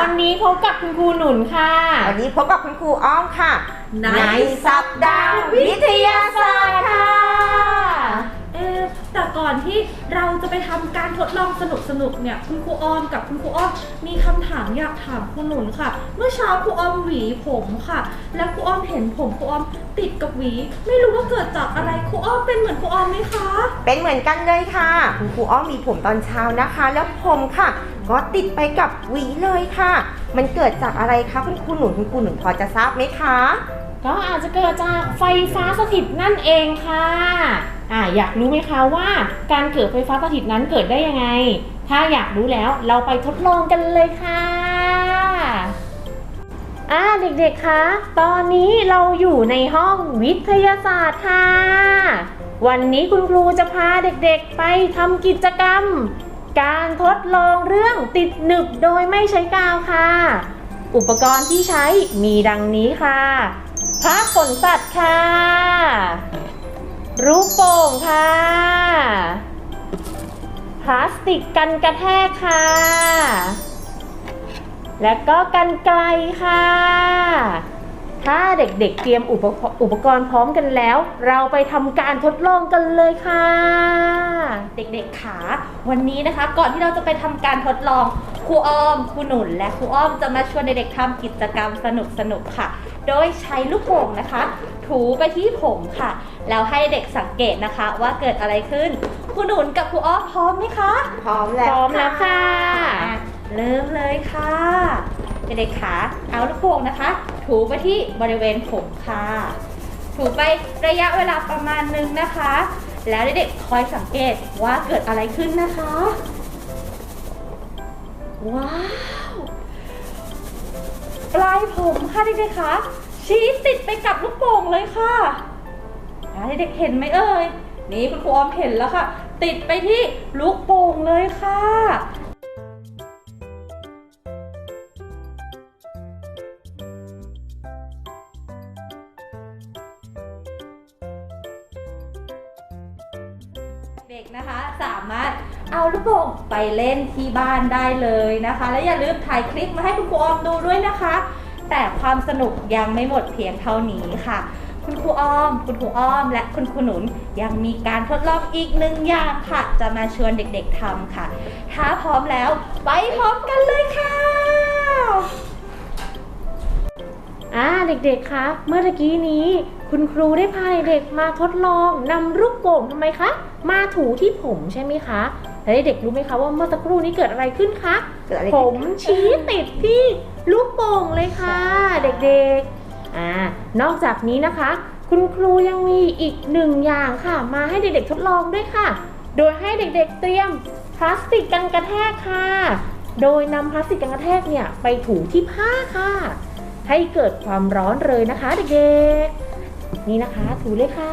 วันนี้พบกับคุณครูหนุนค่ะ วันนี้พบกับคุณครูอ้อมค่ะ ในสัปดาห์วิทยาศาสตร์ค่ะเอ๊ะแต่ก่อนที่เราจะไปทำการทดลองสนุกๆเนี่ย คุณครูอ้อมกับคุณครูอ้อมมีคำถามอยากถามครูหนุนค่ะ เมื่อเช้าครูอ้อมหวีผมค่ะ แล้วครูอ้อมเห็นผมครูอ้อมติดกับหวี ไม่รู้ว่าเกิดจากอะไรครูอ้อมเป็นเหมือนครูอ้อมไหมคะ เป็นเหมือนกันเลยค่ะ คุณครูอ้อมมีผมตอนเช้านะคะ แล้วผมค่ะ ก็ติดไปกับหวีเลยค่ะ มันเกิดจากอะไรคะคุณครูหนุนคุณครูหนุนพอจะทราบไหมคะ ก็อาจจะเกิดจากไฟฟ้าสถิตนั่นเองค่ะอ่าอยากรู้ไหมคะว่าการเกิดไฟฟ้าสถิตนั้นเกิดได้ยังไง ถ้าอยากรู้แล้วเราไปทดลองกันเลยค่ะอ่าเด็กๆ คะ ตอนนี้เราอยู่ในห้องวิทยาศาสตร์ค่ะ วันนี้คุณครูจะพาเด็กๆ ไปทำกิจกรรม การทดลองเรื่องติดหนึบโดยไม่ใช้กาวค่ะ อุปกรณ์ที่ใช้มีดังนี้ค่ะผ้าขนสัตว์ค่ะ รูปโป่งค่ะพลาสติกกันกระแทกค่ะ และก็กันไกลค่ะ ถ้าเด็กๆเตรียมอุปกรณ์อุปกรณ์พร้อมกันแล้ว เราไปทำการทดลองกันเลยค่ะ เด็กๆขาวันนี้นะคะ ก่อนที่เราจะไปทำการทดลองครูอ้อมครูหนุนและครูอ้อมจะมาชวนเด็กๆทำกิจกรรมสนุกๆค่ะ โดยใช้ลูกโป่งนะคะ ถูไปที่ผมค่ะ แล้วให้เด็กสังเกตนะคะว่าเกิดอะไรขึ้นครูหนุนกับครูอ้อมพร้อมไหมคะ พร้อมแล้วพร้อมแล้วค่ะอะเริ่มเลยค่ะ เด็กๆขาเอาลูกโป่งนะคะ ถูไปที่บริเวณผมค่ะ ถูไประยะเวลาประมาณนึงนะคะ แล้วเด็กๆคอยสังเกตว่าเกิดอะไรขึ้นนะคะ ว้าวปลายผมค่ะเด็กๆคะชี้ติดไปกับลูกโป่งเลยค่ะอะเด็กๆเห็นไหมเอ่ยนี่คุณครูออมเห็นแล้วค่ะ ติดไปที่ลูกโป่งเลยค่ะ ด็กนะคะ สามารถเอาลูกโป่งไปเล่นที่บ้านได้เลยนะคะ และอย่าลืมถ่ายคลิปมาให้คุณครูออมดูด้วยนะคะ แต่ความสนุกยังไม่หมดเพียงเท่านี้ค่ะ คุณครูออม คุณครูอ้อม และคุณครูหนุนยังมีการทดลองอีกหนึ่งอย่างค่ะ จะมาชวนเด็กๆทำค่ะ ถ้าพร้อมแล้วไปพร้อมกันเลยค่ะอ่าเด็กๆคะเมื่อกี้นี้ คุณครูได้พาเด็กๆมาทดลองนำลูกโป่งทำไมคะ มาถูที่ผมใช่ไหมคะแล้วเด็กๆรู้ไหมคะว่าเมื่อสักครู่นี้เกิดอะไรขึ้นคะเกิดอะไรผขึ้นมชี้ติดที่ลูกโป่งเลยค่ะ เด็กๆอ่านอกจากนี้นะคะ คุณครูยังมีอีกหนึ่งอย่างค่ะ มาให้เด็กๆทดลองด้วยค่ะ โดยให้เด็กๆเตรียมพลาสติกกันกระแทกค่ะ โดยนำพลาสติกกันกระแทกเนี่ยไปถูที่ผ้าค่ะ ให้เกิดความร้อนเลยนะคะเด็กๆ นี่นะคะ ถูเลยค่ะ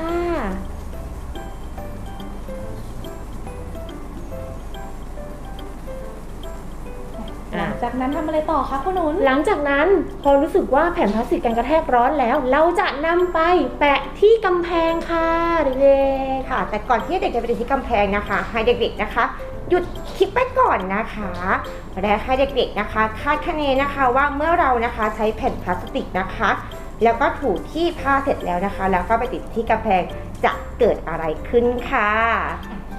หลังจากนั้นทำอะไรต่อคะคุณหนุน หลังจากนั้นพอรู้สึกว่าแผ่นพลาสติกกันกระแทกร้อนแล้ว เราจะนำไปแปะที่กำแพงค่ะเด็กค่ะ แต่ก่อนที่เด็กจะไปติดที่กำแพงนะคะ ให้เด็กๆนะคะ หยุดคลิปไปก่อนนะคะ และให้เด็กๆนะคะ คาดคะเนนะคะว่าเมื่อเรานะคะใช้แผ่นพลาสติกนะคะ แล้วก็ถูที่ผ้าเสร็จแล้วนะคะ แล้วก็ไปติดที่กำแพงจะเกิดอะไรขึ้นค่ะ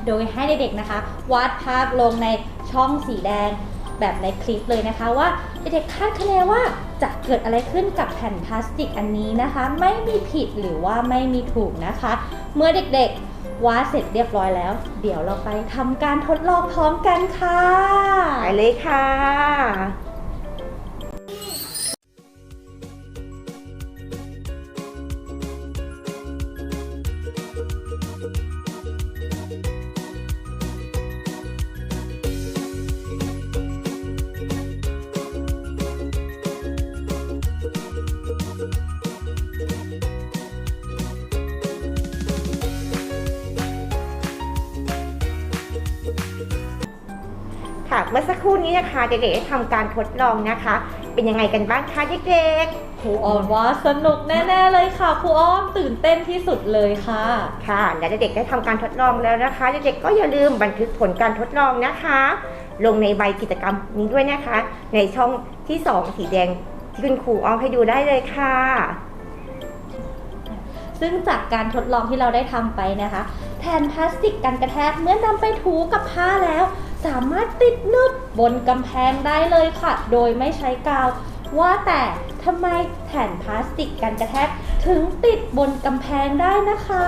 โดยให้เด็กๆนะคะ วาดภาพลงในช่องสีแดงแบบในคลิปเลยนะคะว่าเด็กๆคาดคะเนว่าจะเกิดอะไรขึ้นกับแผ่นพลาสติกอันนี้นะคะ ไม่มีผิดหรือว่าไม่มีถูกนะคะ เมื่อเด็กๆวาดเสร็จเรียบร้อยแล้ว เดี๋ยวเราไปทำการทดลองพร้อมกันค่ะไปเลยค่ะ ค่ะ เมื่อสักครู่นี้นะคะเด็กๆได้ทำการทดลองนะคะ เป็นยังไงกันบ้างคะเด็กๆครูอ้อมว่าสนุกแน่ๆเลยค่ะครูอ้อมตื่นเต้นที่สุดเลยค่ะค่ะ และเด็กๆได้ทำการทดลองแล้วนะคะ เด็กๆก็อย่าลืมบันทึกผลการทดลองนะคะ ลงในใบกิจกรรมนี้ด้วยนะคะ ในช่องที่2สีแดงที่คุณครูอ้อมให้ดูได้เลยค่ะ ซึ่งจากการทดลองที่เราได้ทำไปนะคะ แผ่นพลาสติกกันกระแทกเมื่อนำไปถูกับผ้าแล้ว สามารถติดนึดบนกำแพงได้เลยค่ะ โดยไม่ใช้กาว ว่าแต่ทำไมแผ่นพลาสติกกันกระแทกถึงติดบนกำแพงได้นะคะ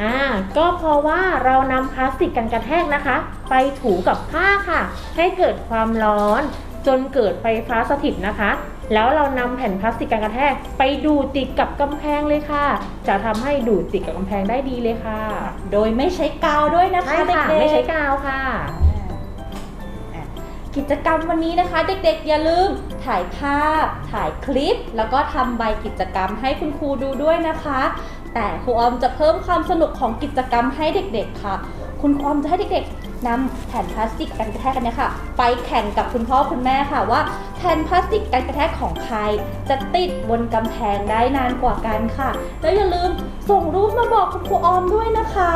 อ่าก็เพราะว่าเรานำพลาสติกกันกระแทกนะคะ ไปถูกับผ้าค่ะ ให้เกิดความร้อนจนเกิดไฟฟ้าสถิตนะคะ แล้วเรานำแผ่นพลาสติกกันกระแทก ไปดูดติดกับกำแพงเลยค่ะ จะทำให้ดูดติดกับกำแพงได้ดีเลยค่ะ โดยไม่ใช้กาวด้วยนะคะใช่ค่ะเด็กๆไม่ใช้กาวค่ะอะ กิจกรรมวันนี้นะคะ เด็กๆ อย่าลืมถ่ายภาพ ถ่ายคลิป แล้วก็ทำใบกิจกรรมให้คุณครูดูด้วยนะคะ แต่ครูออมจะเพิ่มความสนุกของกิจกรรมให้เด็กๆ ค่ะ คุณครูออมจะให้เด็กๆนำแผ่นพลาสติกกันกระแทกกันเนี่ยค่ะ ไปแข่งกับคุณพ่อคุณแม่ค่ะว่า แผ่นพลาสติกกันกระแทกของใคร จะติดบนกำแพงได้นานกว่ากันค่ะ แล้วอย่าลืมส่งรูปมาบอกคุณครูออมด้วยนะคะ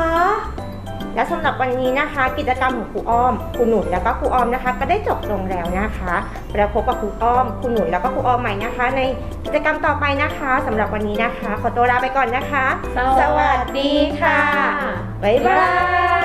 และสำหรับวันนี้นะคะ กิจกรรมของครูอ้อมครูหนุนแล้วก็ครูอ้อมนะคะ ก็ได้จบลงแล้วนะคะแล้วพบกับครูอ้อมครูหนุนแล้วก็ครูอ้อมใหม่นะคะ ในกิจกรรมต่อไปนะคะสำหรับวันนี้นะคะ ขอตัวลาไปก่อนนะคะ สวัสดีค่ะบ๊ายบาย